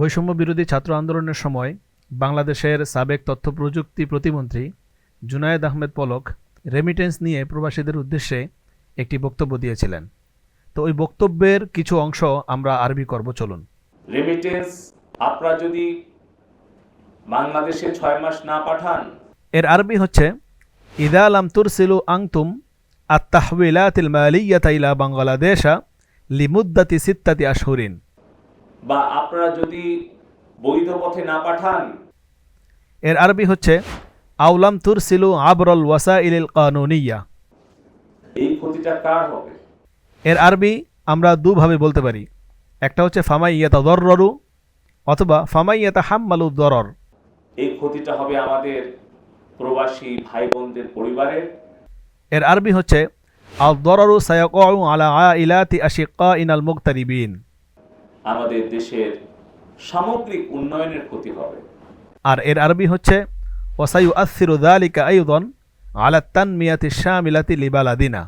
বৈষম্য বিরোধী ছাত্র আন্দোলনের সময় বাংলাদেশের সাবেক তথ্য প্রযুক্তি প্রতিমন্ত্রী জুনায়েদ আহমেদ পলক রেমিটেন্স নিয়ে প্রবাসীদের উদ্দেশ্যে একটি বক্তব্য দিয়েছিলেন। তো ওই বক্তব্যের কিছু অংশ আমরা আরবি করব চলুন। রেমিটেন্স আপনারা যদি বাংলাদেশে ছয় মাস না পাঠান এর আরবি হচ্ছে ইদা লাম তুরসিলু আংতুম আত্তাহবিলাতিল মালিয়াতা ইলা বাংলাদেশা লিমুদ্দাতি সিত্তাতি আশহুরিন। বা আপনারা যদি বৈধ পথে না পাঠান। এর আরবি হচ্ছে আউলাম তুরসিলু আবরল ওয়াসাইলিল কানুনিয়া এই ক্ষতিটা কার হবে? এর আরবি আমরা দুভাবে বলতে পারি। একটা হচ্ছে ফামাইয়াতা দররু অথবা ফামাইয়াতা হাম্মালু দরর এই ক্ষতিটা হবে আমাদের প্রবাসী ভাই বোনদের পরিবারের। এর আরবি হচ্ছে আল দররু সায়াকউ আলা আইলাতি আশিক্কা ইনাল মুক্তারিবিন আমাদের দেশের সামগ্রিক উন্নয়নের ক্ষতি হবে। আর এর আরবি হচ্ছে ওসাইউ আসিরু দালিকা মিয়াতি শাহ লিবালা লিবালাদিনা।